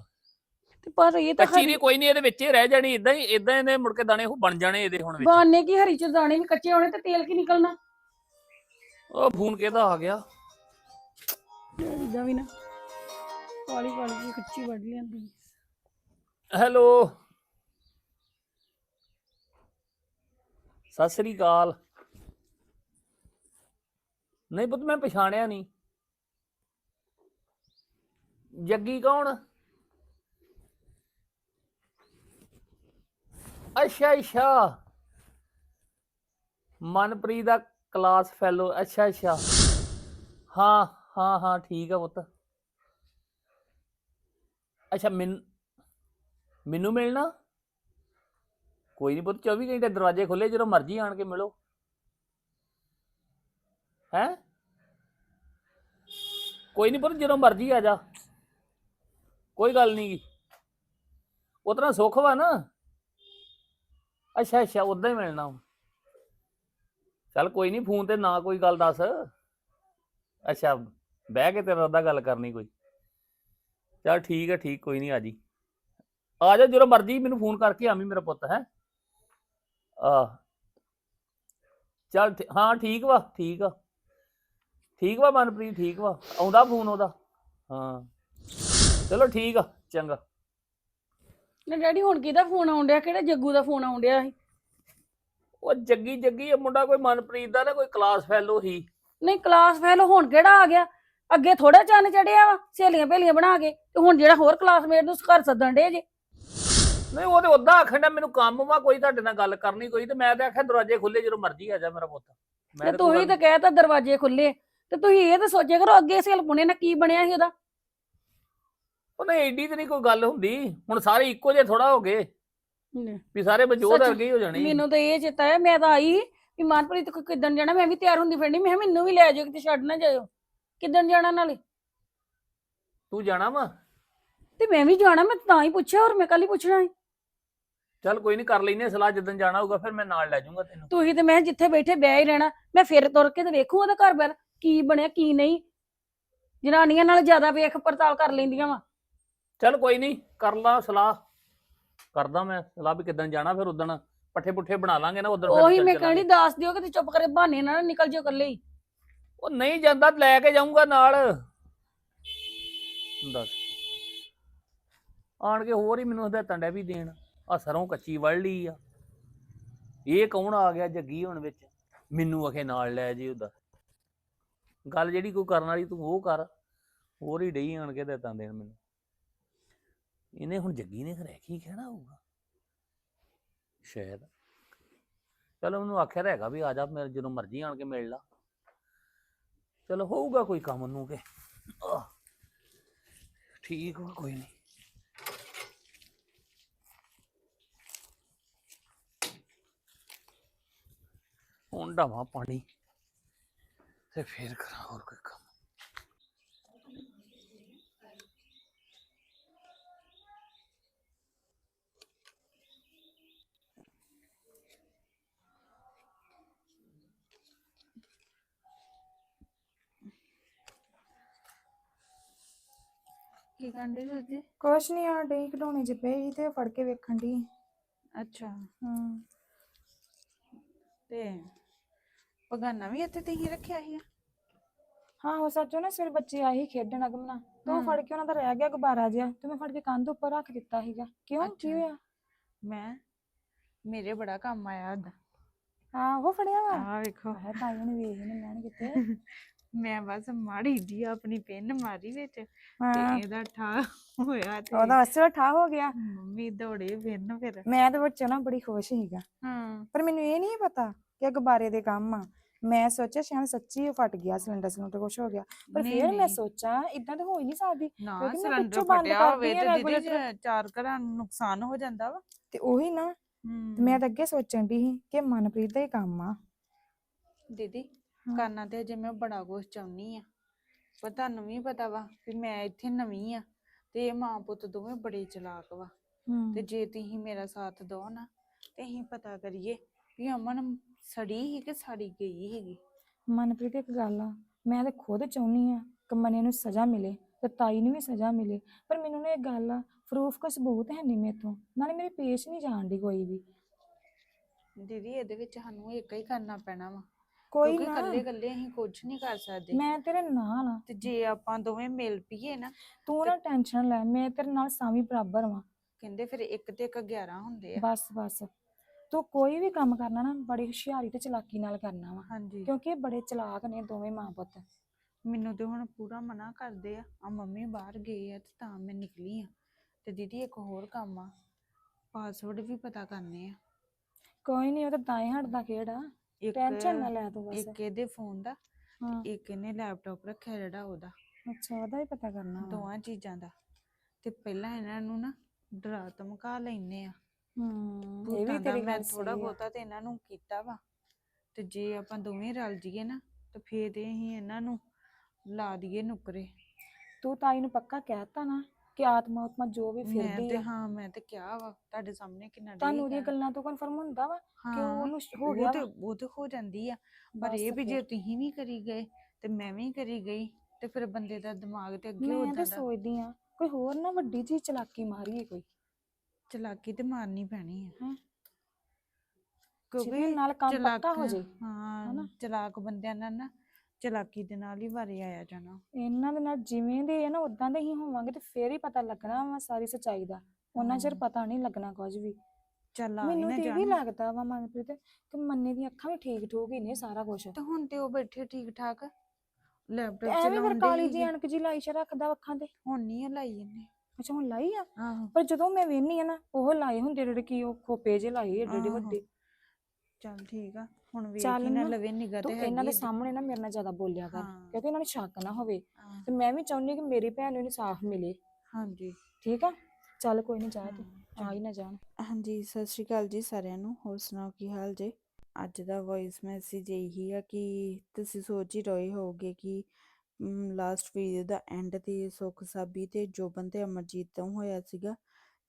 ਤੇ ਪਰ ਇਹ ਤਾਂ ਕੱਚੀ ਦੀ ਕੋਈ ਨਹੀਂ ਇਹਦੇ ਵਿੱਚ ਹੀ ਰਹਿ ਜਾਣੀ ਇਦਾਂ ਹੀ ਇਦਾਂ ਇਹਨੇ ਮੁੜ ਕੇ ਦਾਣੇ ਉਹ ਬਣ ਜਾਣੇ ਇਹਦੇ ਹੁਣ ਵਿੱਚ। ਬਾਨੇ ਕੀ ਹਰੀ ਚ ਦਾਣੇ ਵੀ ਕੱਚੇ ਹੋਣੇ ਤੇ ਤੇਲ ਕੀ ਨਿਕਲਣਾ? ਉਹ ਫੋਨ ਕਿਹਦਾ ਆ ਗਿਆ? ਇਦਾਂ ਵੀ ਨਾ। ਕਾਲੀ ਕਾਲੀ ਜਿਹੀ ਕੱਚੀ ਵੱਢ ਲਿਆਂਦੀ। ਹੈਲੋ। ਸਤਿ ਸ੍ਰੀ ਅਕਾਲ। ਨਹੀਂ ਪੁੱਤ ਮੈਂ ਪਛਾਣਿਆ ਨਹੀਂ। ਜੱਗੀ ਕੌਣ? ਅੱਛਾ ਅੱਛਾ। ਮਨਪ੍ਰੀਤ ਦਾ ਕਲਾਸ ਫੈਲੋ ਅੱਛਾ ਅੱਛਾ। ਹਾਂ ਹਾਂ ਹਾਂ, ਠੀਕ ਆ ਪੁੱਤ। ਅੱਛਾ, ਮੈਨ, ਮੈਨੂੰ ਮਿਲਣਾ? ਕੋਈ ਨਹੀਂ ਪੁੱਤ 24 ਘੰਟੇ ਦਰਵਾਜ਼ੇ ਖੁੱਲੇ ਜਦੋਂ ਮਰਜ਼ੀ ਆਣ ਕੇ ਮਿਲੋ। ਹੈ? ਕੋਈ ਨਹੀਂ ਪੁੱਤ, ਜਦੋਂ ਮਰਜ਼ੀ ਆ ਜਾ। ਕੋਈ ਗੱਲ ਨਹੀਂ ਗੀ ਉਤਨਾ ਸੁੱਖ ਵਾ ਨਾ। ਅੱਛਾ ਅੱਛਾ ਉਦਾਂ ਹੀ ਮਿਲਣਾ। ਵਾ। ਚੱਲ ਕੋਈ ਨਹੀਂ ਫੋਨ ਤੇ ਨਾ ਕੋਈ ਗੱਲ ਦੱਸ। ਅੱਛਾ, ਬਹਿ ਕੇ ਤੇਰੇ ਅੱਧਾ ਗੱਲ ਕਰਨੀ ਕੋਈ। ਚੱਲ ਠੀਕ ਹੈ ਠੀਕ, ਕੋਈ ਨਹੀਂ ਆ ਜੀ। ਆ ਜਾ, ਜਦੋਂ ਮਰਜ਼ੀ ਮੈਨੂੰ ਫੋਨ ਕਰਕੇ ਆਵੀਂ ਮੇਰਾ ਪੁੱਤ, ਹੈ। ਆ। ਚੱਲ ਠੀ- ਹਾਂ, ਠੀਕ ਵਾ, ਠੀਕ ਆ। ਠੀਕ ਵਾ ਮਨਪ੍ਰੀਤ, ਠੀਕ ਵਾ। ਆਉਂਦਾ ਫੋਨ ਉਹਦਾ। ਹਾਂ। ਚਲੋ ਠੀਕ ਆ, ਚੰਗਾ। ਨਾ ਡੈਡੀ ਹੁਣ ਕਿਹਦਾ ਫੋਨ ਆਉਣ ਡਿਆ? ਕਿਹੜਾ ਜੱਗੂ ਦਾ ਫੋਨ ਆਉਣ ਡਿਆ ਸੀ? ਉਹ ਜੱਗੀ ਜੱਗੀ ਇਹ ਮੁੰਡਾ ਕੋਈ ਮਨਪ੍ਰੀਤ ਦਾ ਨਾ ਕੋਈ ਕਲਾਸ ਫੈਲੋ ਹੀ ਨਹੀਂ ਕਲਾਸ ਫੈਲ ਹੁਣ ਕਿਹੜਾ ਆ ਗਿਆ? ਅੱਗੇ ਥੋੜਾ ਚੰਨ ਚੜਿਆ ਵਾ ਸਹੇਲੀਆਂ ਭੇਲੀਆਂ ਬਣਾ ਕੇ ਤੇ ਹੁਣ ਜਿਹੜਾ ਹੋਰ ਕਲਾਸਮੇਟ ਨੂੰ ਘਰ ਸੱਦਣ ਡੇ ਜੇ। ਨਹੀਂ ਉਹ ਤੇ ਉਦਾਂ ਆਖਣ ਡਿਆ ਮੈਨੂੰ ਕੰਮ ਵਾ ਕੋਈ ਤੁਹਾਡੇ ਨਾਲ ਗੱਲ ਕਰਨੀ ਕੋਈ ਤੇ ਮੈਂ ਤੇ ਆਖਿਆ ਦਰਵਾਜ਼ੇ ਖੁੱਲੇ ਜਦੋਂ ਮਰਜ਼ੀ ਆ ਜਾ ਮੇਰਾ ਪੁੱਤ। ਤੇ ਕੋਈ ਤੁਸੀਂ ਗੱਲ- ਤਾਂ ਕਹਿਤਾ ਦਰਵਾਜ਼ੇ ਖੁੱਲੇ ਤੇ ਤੁਸੀਂ ਇਹ ਤਾਂ ਸੋਚਿਆ ਕਰੋ ਅੱਗੇ ਸੇਲ ਪੁਣੇ ਨਾਲ ਕੀ ਬਣਿਆ ਸੀ ਉਹਦਾ? ਉਹ ਨਹੀਂ ਏਡੀ ਤੇ ਨਹੀਂ ਕੋਈ ਗੱਲ ਹੁੰਦੀ। ਹੁਣ ਸਾਰੇ ਇੱਕੋ ਜਿਹੇ ਥੋੜਾ ਹੋ ਗਏ। ਵੀ ਸਾਰੇ ਮਜੋਦ ਸੱਚ, ਵਰਗੇ ਹੀ ਜਾਣੇ। ਮੈਨੂੰ ਤਾਂ ਇਹ ਚੇਤਾ ਹੈ ਮੈਂ ਤਾਂ ਆਈ ਵੀ ਮਨਪ੍ਰੀਤ ਕੋ ਕਿੱਦਣ ਜਾਣਾ ਮੈਂ ਵੀ ਤਿਆਰ ਹੁੰਦੀ ਫਿਰਨੀ। ਮੈਂ ਕਿਹਾ ਮੈਨੂੰ ਵੀ ਲੈ ਜਾਓ ਕਿਤੇ ਛੱਡ ਨਾ ਜਾਇਓ। ਕਿੱਦਣ ਜਾਣਾ ਨਾਲੇ? ਤੂੰ ਜਾਣਾ ਵਾ? ਤੇ ਮੈਂ ਵੀ ਜਾਣਾ ਮੈਂ ਤਾਂ ਹੀ ਪੁੱਛਿਆ ਹੋਰ ਮੈਂ ਕੱਲ ਹੀ ਪੁੱਛਣਾ ਸੀ। ਚੱਲ ਕੋਈ ਨਹੀਂ ਕਰ ਲੈਨੇ ਸਲਾਹ ਜਦੋਂ ਜਾਣਾ ਹੋਊਗਾ ਫਿਰ ਮੈਂ ਨਾਲ ਲੈ ਜਾਊਂਗਾ ਤੈਨੂੰ। ਤੁਸੀਂ ਤੇ ਮੈਂ ਜਿੱਥੇ ਬੈਠੇ ਬਹਿ ਹੀ ਰਹਿਣਾ ਮੈਂ ਫਿਰ ਤੁਰ ਕੇ ਤੇ ਵੇਖੂ ਉਹਦਾ ਘਰ ਬਾਰ ਕੀ ਬਣਿਆ ਕੀ ਨਹੀਂ। ਜਨਾਨੀਆਂ ਨਾਲ ਜ਼ਿਆਦਾ ਵੇਖ ਪੜਤਾਲ ਕਰ ਲੈਂਦੀਆਂ ਵਾ। ਚੱਲ ਕੋਈ ਨਹੀਂ ਕਰ ਲਾ ਸਲਾਹ। ਕਰਦਾ ਮੈਂ ਸਲਾਹ ਵੀ ਕਿਦਾਂ ਜਾਣਾ ਫਿਰ ਉਦਣ। ਪੱਠੇ ਪੁੱਠੇ ਬਣਾ ਲਾਂਗੇ ਨਾ ਉਧਰ ਉਹੀ ਮੈਂ ਕਹਿਣੀ ਦੱਸ ਦਿਓ ਕਿ ਤੇ ਚੁੱਪ ਕਰੇ ਬਹਾਨੇ ਨਾਲ ਨਾ ਨਿਕਲ ਜਿਓ ਇਕੱਲੇ ਹੀ। ਉਹ ਨਹੀਂ ਜਾਂਦਾ ਲੈ ਕੇ ਜਾਊਂਗਾ ਨਾਲ। ਦੱਸ। ਆਣ ਕੇ ਹੋਰ ਹੀ ਮੈਨੂੰ ਹਦਾਇਤਾਂ ਡੈ ਵੀ ਦੇਣ। ਆ ਸਰੋਂ ਕੱਚੀ ਵੜ ਲਈ ਆ। ਇਹ ਕੌਣ ਆ ਗਿਆ ਜੱਗੀ ਹੁਣ ਵਿੱਚ? ਮੈਨੂੰ ਅਖੇ ਨਾਲ ਲੈ ਜੇ ਉਹਦਾ। ਗੱਲ ਜਿਹੜੀ ਕੋਈ ਕਰਨ ਵਾਲੀ ਤੂੰ ਉਹ ਕਰ। ਹੋਰ ਹੀ ਡਈ ਆਣ ਕੇ ਹਦਾਇਤਾਂ ਦੇਣ ਮੈਨੂੰ। ਇਹਨੇ ਹੁਣ ਜੱਗੀ ਨੇ ਖਰੇ ਕੀ ਕਹਿਣਾ ਹੋਊਗਾ। ਸ਼ਾਇਦ। ਚਲੋ ਉਹਨੂੰ ਆਖਿਆ ਤਾਂ ਹੈਗਾ ਵੀ ਆ ਜਾ ਮੇਰੇ ਜਦੋਂ ਮਰਜ਼ੀ ਆਣ ਕੇ ਮਿਲ ਲਾ। ਚਲੋ ਹੋਊਗਾ ਕੋਈ ਕੰਮ ਨੂੰ ਕੇ। ਆਹ, ਠੀਕ ਵਾ ਕੋਈ ਨਹੀਂ। ਹੁਣ ਡਾਵਾਂ ਪਾਣੀ ਤੇ ਫੇਰ ਕਰਾਂ ਹੋਰ ਕੋਈ ਕੰਮ। ਕੀ ਕਹਿੰਦੇ ਤੁਸੀਂ ਕੁਛ ਨਹੀਂ ਆ ਡੇ ਖਿਡੌਣੇ ਚ ਪਏ ਸੀ ਤੇ ਫੜ ਕੇ ਵੇਖਣ ਦੀ ਅੱਛਾ। ਹਾਂ। ਤੇ ਪਗਾਨਾ ਵੀ ਇੱਥੇ ਤੇ ਹੀ ਰੱਖਿਆ ਸੀ? ਹਾਂ ਹੋ ਸੱਚੋ ਨਾ ਸਵੇਰੇ ਬੱਚੇ ਆਏ ਸੀ ਖੇਡਣ ਅਗਮਨਾ। ਤੇ ਉਹ। ਫੜ ਕੇ ਉਹਨਾਂ ਦਾ ਰਹਿ ਗਿਆ ਗੁਬਾਰਾ ਜਿਹਾ ਤੇ ਮੈਂ ਫੜ ਕੇ ਕੰਧ ਉੱਪਰ ਰੱਖ ਦਿੱਤਾ ਸੀਗਾ। ਕਿਉਂ? ਕੀ। ਹੋਇਆ? ਮੈਂ ਮੇਰੇ ਬੜਾ ਕੰਮ ਆਇਆ ਅੱਜ ਹਾਂ ਉਹ ਫੜਿਆ ਵਾ। ਆ ਵੇਖੋ। ਹੈ ਤਾਈ ਨੇ ਵੇਖ ਨੇ ਲੈਣ ਕਿਤੇ। ਮੈਂ ਬਸ ਮਾੜੀ ਜੀ ਆਪਣੀ ਪਿੰਨ ਮਾਰੀ ਵਿੱਚ ਤੇ ਹਾਂ। ਇਹਦਾ ਠਾ ਹੋਇਆ ਤੇ ਉਹਦਾ ਅਸਲ ਠਾ ਹੋ ਗਿਆ। ਮੰਮੀ ਦੌੜੇ ਫਿਰਨ ਫਿਰ। ਮੈਂ ਤੇ ਬੱਚਾ ਨਾ ਬੜੀ ਖੁਸ਼ ਸੀਗਾ। ਹਾਂ। ਪਰ ਮੈਨੂੰ ਇਹ ਨਹੀਂ ਪਤਾ ਕਿ ਇਹ ਗੁਬਾਰੇ ਦੇ ਕੰਮ ਆ। ਮੈਂ ਸੋਚਿਆ ਸ਼ਾਇਦ ਸੱਚੀ ਉਹ ਫਟ ਗਿਆ ਸਿਲੰਡਰ ਸਿਲੰਡਰ ਕੁਛ ਹੋ ਗਿਆ। ਪਰ ਨਹੀਂ, ਫਿਰ ਮੈਂ ਨਹੀਂ। ਸੋਚਾਂ ਇਦਾਂ ਤਾਂ ਹੋ ਹੀ ਨਹੀਂ ਸਕਦੀ। ਨਾ ਕਿਉਂਕਿ ਮੈਂ ਸਿਲੰਡਰ ਪਿੱਛੋਂ ਬੰਦ ਫਟਿਆ ਕਰਦੀ ਹੋਵੇ ਆ ਤੇ ਦੀਦੀ regulator। ਜੇ ਚਾਰ ਘਰਾਂ ਨੂੰ ਨੁਕਸਾਨ ਹੋ ਜਾਂਦਾ ਵਾ। ਤੇ ਉਹੀ ਨਾ ਤੇ ਮੈਂ ਤਾਂ ਅੱਗੇ ਸੋਚਣ ਦੀ ਸੀ ਕਿ ਮਨਪ੍ਰੀਤ ਦਾ ਹੀ ਕੰਮ ਆ। ਦੀਦੀ। ਕਰਨਾ ਤੇ ਅਜੇ ਮੈਂ ਬੜਾ ਕੁਛ ਚਾਹੁੰਨੀ ਆ ਪਰ ਤੁਹਾਨੂੰ ਵੀ ਪਤਾ ਵਾ ਵੀ ਮੈਂ ਇੱਥੇ ਨਵੀਂ ਆ ਤੇ ਇਹ ਮਾਂ ਪੁੱਤ ਦੋਵੇਂ ਬੜੇ ਚਲਾਕ ਵਾ। ਤੇ ਜੇ ਤੁਸੀਂ ਮੇਰਾ ਸਾਥ ਦਿਓ ਨਾ ਤੇ ਅਸੀਂ ਪਤਾ ਕਰੀਏ ਵੀ ਅਮਨ ਸੜੀ ਸੀ ਕਿ ਸਾੜੀ ਗਈ ਹੈਗੀ। ਮਨਪ੍ਰੀਤ ਇੱਕ ਗੱਲ ਆ ਮੈਂ ਤਾਂ ਖੁਦ ਚਾਹੁੰਨੀ ਆ ਕਿ ਮਨੇ ਨੂੰ ਸਜ਼ਾ ਮਿਲੇ ਤੇ ਤਾਈ ਨੂੰ ਵੀ ਸਜ਼ਾ ਮਿਲੇ। ਪਰ ਮੈਨੂੰ ਨਾ ਇਹ ਗੱਲ ਆ ਪ੍ਰੂਫ ਕੋ ਸਬੂਤ ਹੈ ਨਹੀਂ ਮੇਥੋਂ ਨਾਲੇ ਮੇਰੀ ਪੇਸ਼ ਨਹੀਂ ਜਾਣਦੀ ਕੋਈ ਵੀ। ਦੀਦੀ ਇਹਦੇ ਵਿੱਚ ਸਾਨੂੰ ਇੱਕ ਹੀ ਕਰਨਾ ਪੈਣਾ ਵਾ। ਕੋਈ ਕਿਉਂਕਿ ਨਾ। ਇਕੱਲੇ ਇਕੱਲੇ ਅਸੀਂ ਕੁਝ ਨਹੀਂ ਕਰ ਸਕਦੇ। ਮੈਂ ਤੇਰੇ ਨਾਲ ਆ। ਤੇ ਜੇ ਆਪਾਂ ਦੋਵੇਂ ਮਿਲ ਪਈਏ ਨਾ ਤੂੰ ਨਾ ਟੈਨਸ਼ਨ ਲੈ ਮੈਂ ਤੇਰੇ ਨਾਲ ਸਾਵੀਂ ਬਰਾਬਰ ਵਾਂ। ਕਹਿੰਦੇ ਫਿਰ ਇੱਕ ਤੇ ਇੱਕ 11 ਹੁੰਦੇ ਆ। ਬਸ ਬਸ। ਤੂੰ ਕੋਈ ਵੀ ਕੰਮ ਕਰਨਾ ਨਾ ਬੜੀ ਹੁਸ਼ਿਆਰੀ ਤੇ ਚਲਾਕੀ ਨਾਲ ਕਰਨਾ ਵਾ। ਹਾਂਜੀ। ਕਿਉਂਕਿ ਇਹ ਬੜੇ ਚਲਾਕ ਨੇ ਦੋਵੇਂ ਮਾਂ ਪੁੱਤ। ਮੈਨੂੰ ਤੇ ਹੁਣ ਪੂਰਾ ਮਨਾ ਕਰਦੇ ਆ। ਆ ਮੰਮੀ ਬਾਹਰ ਗਏ ਆ ਤੇ ਤਾਂ ਮੈਂ ਨਿਕਲੀ ਆ। ਤੇ ਦੀਦੀ ਇੱਕ ਹੋਰ ਕੰਮ ਆ। ਪਾਸਵਰਡ ਵੀ ਪਤਾ ਕਰਨੇ ਆ। ਕੋਈ ਨਹੀਂ ਉਹ ਤਾਂ ਦਾਏ ਹਟਦਾ ਕਿਹੜਾ ਇੱਕ ਟੈਨਸ਼ਨ ਨਾ ਲੈ ਤੂੰ ਬਸ। ਇੱਕ ਇਹਦੇ ਫੋਨ ਦਾ ਹਾਂ। ਇੱਕ ਇਹਨੇ ਲੈਪਟਾਪ ਰੱਖਿਆ ਜਿਹੜਾ ਉਹਦਾ। ਅੱਛਾ ਉਹਦਾ ਵੀ ਪਤਾ ਕਰਨਾ ਵਾ। ਦੋਵਾਂ ਚੀਜ਼ਾਂ ਦਾ। ਤੇ ਪਹਿਲਾਂ ਇਹਨਾਂ ਨੂੰ ਨਾ ਡਰਾ ਧਮਕਾ ਲੈਨੇ ਆ। ਹੂੰ ਇਹ ਭੂਤਾਂ ਵੀ ਦਾ ਤੇਰੀ ਮੈਂ ਗੱਲ ਥੋੜਾ। ਬਹੁਤਾ ਤੇ ਇਹਨਾਂ ਨੂੰ ਕੀਤਾ ਵਾ। ਤੇ ਜੇ ਆਪਾਂ ਦੋਵੇਂ ਰਲ ਜੀਏ ਨਾ ਤੇ ਫੇਰ ਤੇ ਅਸੀਂ ਇਹਨਾਂ ਨੂੰ ਲਾ ਦਈਏ ਨੁਕਰੇ। ਤੂੰ ਤਾਈ ਨੂੰ ਪੱਕਾ ਕਹਿਤਾ ਨਾ ਕਿ ਆਤਮਾ ਉਤਮਾ ਜੋ ਵੀ ਮੈਂ ਫਿਰਦੀ ਤੇ ਹਾਂ ਮੈਂ ਤੇ ਕਿਹਾ ਵਾ ਤੁਹਾਡੇ ਸਾਹਮਣੇ ਕਿੰਨਾ ਡੇ ਤੁਹਾਨੂੰ ਉਹਦੀਆਂ ਗੱਲਾਂ ਤੋਂ ਕਨਫਰਮ ਹੁੰਦਾ ਵਾ ਕਿ ਉਹ ਉਹਨੂੰ ਸ਼- ਹੋ ਗਿਆ ਤੇ ਵਾ। ਉਹ ਤੇ ਹੋ ਜਾਂਦੀ ਆ ਪਰ ਬਸ ਇਹ ਵੀ ਜੇ ਫਿਰ। ਤੁਸੀਂ ਵੀ ਕਰੀ ਗਏ ਤੇ ਮੈਂ ਵੀ ਕਰੀ ਗਈ ਤੇ ਫਿਰ ਬੰਦੇ ਦਾ ਦਿਮਾਗ ਤੇ ਅੱਗੇ ਹੋ ਮੈਂ ਤਾਂ ਸੋਚਦੀ ਆ ਕੋਈ ਹੋਰ ਨਾ ਵੱਡੀ ਜੀ ਚਲਾਕੀ ਮਾਰੀਏ ਕੋਈ ਚਲਾਕੀ ਤੇ ਮਾਰਨੀ ਪੈਣੀ ਆ ਹੈਂ? ਕਿਉਂਕਿ ਨਾਲ ਕੰਮ ਪੱਕਾ ਹੋ ਚਲਾਕ- ਜੇ ਹਾਂ ਹਨਾ? ਚਲਾਕ ਬੰਦਿਆਂ ਨਾਲ ਨਾ ਚਲਾਕੀ ਦੇ ਨਾਲ ਹੀ ਵਾਰੇ ਆਇਆ ਜਾਣਾ। ਇਹਨਾਂ ਦੇ ਨਾਲ ਜਿਵੇਂ ਦੇ ਆ ਨਾ ਉਦਾਂ ਦੇ ਹੀ ਹੋਵਾਂਗੇ ਤੇ ਫੇਰ ਹੀ ਪਤਾ ਲੱਗਣਾ ਵਾ ਸਾਰੀ ਸੱਚਾਈ ਦਾ। ਉਹਨਾਂ ਚਿਰ। ਪਤਾ ਨਹੀਂ ਲੱਗਣਾ ਕੁਝ ਵੀ। ਚੱਲ ਆ ਹੀ ਮੈਨੂੰ ਨਾ ਤੇ ਇਹ ਵੀ ਜਾਣ। ਲੱਗਦਾ ਵਾ ਮਨਪ੍ਰੀਤ ਕਿ ਮੰਨੇ ਦੀਆਂ ਅੱਖਾਂ ਵੀ ਠੀਕ ਠੋਕ ਹੀ ਨੇ ਸਾਰਾ ਕੁਝ ਤੇ ਹੁਣ ਤੇ ਉਹ ਬੈਠੇ ਠੀਕ ਠਾਕ ਲੈਪਟਾਪ ਐਵੇਂ ਫਿਰ ਚਲਾਉਂਦੇ ਕਾਲੀ ਜੀ। ਅਣਕ ਜੀ ਲਾਈ ਚ ਰੱਖਦਾ ਵਾ ਅੱਖਾਂ ਤੇ। ਹੁਣ ਨਹੀਂ ਲਾਈ ਇਹਨੇ। ਅੱਛਾ ਹੁਣ ਲਾਈ ਆ? ਆਹੋ। ਪਰ ਜਦੋਂ ਮੈਂ ਵੇਹਨੀ ਆ ਨਾ ਉਹ ਲਾਏ ਹੁੰਦੇ ਜਿਹੜੇ ਕੀ ਉਹ ਖੋਪੇ ਜੇ ਲਾਏ ਏਡੇ ਏਡੇ ਆਹੋ। ਵੱਡੇ। ਚੱਲ ਠੀਕ ਆ। ਹੁਣ ਵੇਖ ਚੱਲ ਹੀ ਨਾ ਨਾ, ਲਵੇ ਨਿਗਾਹ ਤੂੰ ਤੇ ਇਹਨਾਂ ਦੇ ਹੈਗੀ ਸਾਹਮਣੇ ਨਾ ਮੇਰੇ ਨਾਲ ਜ਼ਿਆਦਾ ਬੋਲਿਆ ਕਰ ਹਾਂ। ਕਿਉਂਕਿ ਇਹਨਾਂ ਨੂੰ ਸ਼ੱਕ ਨਾ ਹੋਵੇ। ਹਾਂ, ਤੇ ਮੈਂ ਵੀ ਚਾਹੁੰਦੀ ਕਿ ਮੇਰੀ ਭੈਣ ਨੂੰ ਇਨਸਾਫ ਮਿਲੇ। ਹਾਂਜੀ। ਠੀਕ ਆ? ਚੱਲ ਕੋਈ ਨਹੀਂ ਜਾ ਤੂੰ। ਆ ਹੀ ਨਾ ਜਾਣ। ਹਾਂਜੀ ਸਤਿ ਸ਼੍ਰੀ ਅਕਾਲ ਜੀ ਸਾਰਿਆਂ ਨੂੰ। ਹੋਰ ਸੁਣਾਓ ਕੀ ਹਾਲ ਜੇ? ਅੱਜ ਦਾ ਵੌਇਸ ਮੈਸੇਜ ਇਹੀ ਆ ਕਿ ਤੁਸੀਂ ਸੋਚ ਹੀ ਰਹੇ ਹੋਵੋਗੇ ਕਿ ਲਾਸਟ ਵੀਡੀਓ ਦਾ ਐਂਡ ਤੇ ਸੁੱਖ ਸਾਬੀ ਤੇ ਜੋਬਨ ਤੇ ਅਮਰਜੀਤ ਤੋਂ ਹੋਇਆ ਸੀਗਾ।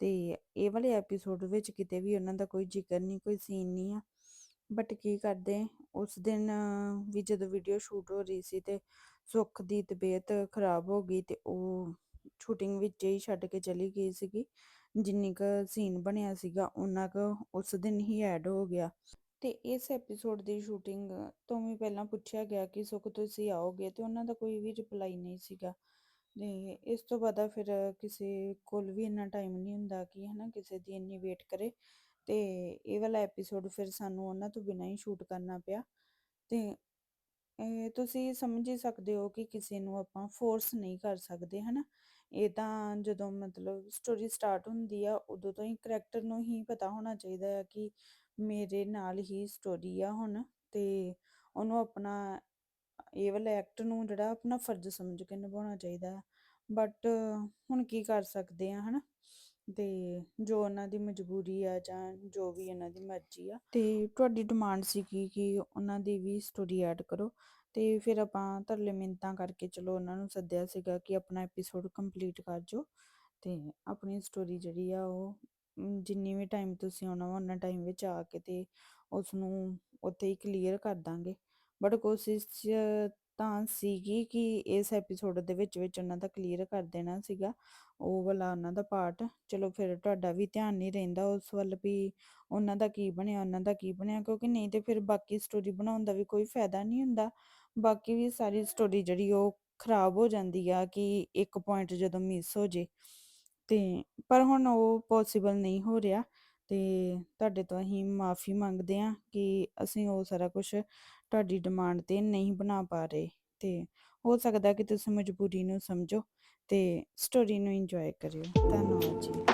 ਤੇ ਇਹ ਵਾਲੇ ਐਪੀਸੋਡ ਵਿੱਚ ਕਿਤੇ ਵੀ ਉਹਨਾਂ ਦਾ ਕੋਈ ਜ਼ਿਕਰ ਨਹੀਂ ਕੋਈ ਸੀਨ ਨਹੀਂ ਆ। ਬਟ ਕੀ ਕਰਦੇ? ਉਸ ਦਿਨ ਵੀ ਜਦੋਂ ਵੀਡੀਓ ਸ਼ੂਟ ਹੋ ਰਹੀ ਸੀ ਤੇ ਸੁੱਖ ਦੀ ਤਬੀਅਤ ਖਰਾਬ ਹੋ ਗਈ ਤੇ ਉਹ ਸ਼ੂਟਿੰਗ ਵਿੱਚ ਹੀ ਛੱਡ ਕੇ ਚਲੀ ਗਈ ਸੀਗੀ। ਜਿੰਨੀ ਕੁ ਸੀਨ ਬਣਿਆ ਸੀਗਾ ਉਹਨਾਂ ਕੁ ਉਸ ਦਿਨ ਹੀ ਐਡ ਹੋ ਗਿਆ। ਤੇ ਇਸ ਐਪੀਸੋਡ ਦੀ ਸ਼ੂਟਿੰਗ ਤੋਂ ਵੀ ਪਹਿਲਾਂ ਪੁੱਛਿਆ ਗਿਆ ਕਿ ਸੁਖ ਤੁਸੀਂ ਆਓਗੇ ਤੇ ਉਹਨਾਂ ਦਾ ਕੋਈ ਵੀ ਰਿਪਲਾਈ ਨਹੀਂ ਸੀਗਾ। ਤੇ ਇਸ ਤੋਂ ਬਾਅਦ ਫਿਰ ਕਿਸੇ ਕੋਲ ਵੀ ਇੰਨਾ ਟਾਈਮ ਨਹੀਂ ਹੁੰਦਾ ਕਿ ਹਨਾ ਕਿਸੇ ਦੀ ਇੰਨੀ ਵੇਟ ਕਰੇ। ਤੇ ਇਹ ਵਾਲਾ ਐਪੀਸੋਡ ਫਿਰ ਸਾਨੂੰ ਉਹਨਾਂ ਤੋਂ ਬਿਨਾਂ ਹੀ ਸ਼ੂਟ ਕਰਨਾ ਪਿਆ। ਤੇ ਤੁਸੀਂ ਸਮਝ ਹੀ ਸਕਦੇ ਹੋ ਕਿ ਕਿਸੇ ਨੂੰ ਆਪਾਂ ਫੋਰਸ ਨਹੀਂ ਕਰ ਸਕਦੇ, ਹਨਾ? ਇਹ ਤਾਂ ਜਦੋਂ ਮਤਲਬ ਸਟੋਰੀ ਸਟਾਰਟ ਹੁੰਦੀ ਆ, ਉਦੋਂ ਤੋਂ ਹੀ ਕਰੈਕਟਰ ਨੂੰ ਹੀ ਪਤਾ ਹੋਣਾ ਚਾਹੀਦਾ ਹੈ ਕਿ ਮੇਰੇ ਨਾਲ ਹੀ ਸਟੋਰੀ ਆ ਹੁਣ ਤੇ ਉਹਨੂੰ ਆਪਣਾ ਇਹ ਵਾਲਾ ਐਕਟ ਨੂੰ ਜਿਹੜਾ ਆਪਣਾ ਫਰਜ਼ ਸਮਝ ਕੇ ਨਿਭਾਉਣਾ ਚਾਹੀਦਾ। ਬਟ ਹੁਣ ਕੀ ਕਰ ਸਕਦੇ ਆ, ਹਨਾ? ਤੇ ਜੋ ਉਹਨਾਂ ਦੀ ਮਜਬੂਰੀ ਆ ਜਾਂ ਜੋ ਵੀ ਉਹਨਾਂ ਦੀ ਮਰਜ਼ੀ ਆ। ਤੇ ਤੁਹਾਡੀ ਡਿਮਾਂਡ ਸੀ ਕਿ ਕਿ ਉਹਨਾਂ ਦੀ ਵੀ ਸਟੋਰੀ ਐਡ ਕਰੋ। ਤੇ ਫਿਰ ਆਪਾਂ ਤਰਲੇ ਮਿੰਤਾਂ ਕਰਕੇ ਚਲੋ ਉਹਨਾਂ ਨੂੰ ਸੱਦਿਆ ਸੀਗਾ ਕਿ ਆਪਣਾ ਐਪੀਸੋਡ ਕੰਪਲੀਟ ਕਰ ਜੋ। ਤੇ ਆਪਣੀ ਸਟੋਰੀ ਜਿਹੜੀ ਆ ਉਹ ਜਿੰਨੀ ਵੀ ਟਾਈਮ ਤੁਸੀਂ ਆਉਣਾ ਵਾ ਉਹਨਾਂ ਟਾਈਮ ਵਿੱਚ ਆ ਕੇ ਤੇ ਉਸ ਨੂੰ ਉੱਥੇ ਹੀ ਕਲੀਅਰ ਕਰ ਦਾਂਗੇ। ਬਟ ਕੋਸ਼ਿਸ਼ ਤਾਂ ਸੀਗੀ ਕਿ ਇਸ ਐਪੀਸੋਡ ਦੇ ਵਿੱਚ ਵਿੱਚ ਉਹਨਾਂ ਦਾ ਕਲੀਅਰ ਕਰ ਦੇਣਾ ਸੀਗਾ, ਉਹ ਵਾਲਾ ਉਹਨਾਂ ਦਾ ਪਾਰਟ ਚਲੋ ਫਿਰ ਤੁਹਾਡਾ ਵੀ ਧਿਆਨ ਨਹੀਂ ਰਹਿੰਦਾ ਉਸ ਵੱਲ ਵੀ ਉਹਨਾਂ ਦਾ ਕੀ ਬਣਿਆ, ਉਹਨਾਂ ਦਾ ਕੀ ਬਣਿਆ, ਕਿਉਂਕਿ ਨਹੀਂ ਤੇ ਫਿਰ ਬਾਕੀ ਸਟੋਰੀ ਬਣਾਉਣ ਦਾ ਵੀ ਕੋਈ ਫਾਇਦਾ ਨਹੀਂ ਹੁੰਦਾ। ਬਾਕੀ ਵੀ ਸਾਰੀ ਸਟੋਰੀ ਜਿਹੜੀ ਉਹ ਖਰਾਬ ਹੋ ਜਾਂਦੀ ਆ ਕਿ ਇੱਕ ਪੁਆਇੰਟ ਜਦੋਂ ਮਿਸ ਹੋ ਜੇ। ਤੇ ਪਰ ਹੁਣ ਉਹ ਪੋਸੀਬਲ ਨਹੀਂ ਹੋ ਰਿਹਾ। ਤੇ ਤੁਹਾਡੇ ਤੋਂ ਅਸੀਂ ਮਾਫੀ ਮੰਗਦੇ ਆ ਕਿ ਅਸੀਂ ਉਹ ਸਾਰਾ ਕੁਝ ਤੁਹਾਡੀ ਡਿਮਾਂਡ ਤੇ ਨਹੀਂ ਬਣਾ ਪਾ ਰਹੇ ਤੇ ਹੋ ਸਕਦਾ ਕਿ ਤੁਸੀਂ ਮਜਬੂਰੀ ਨੂੰ ਸਮਝੋ ਤੇ ਸਟੋਰੀ ਨੂੰ ਇੰਜੋਏ ਕਰਿਓ। ਧੰਨਵਾਦ ਜੀ।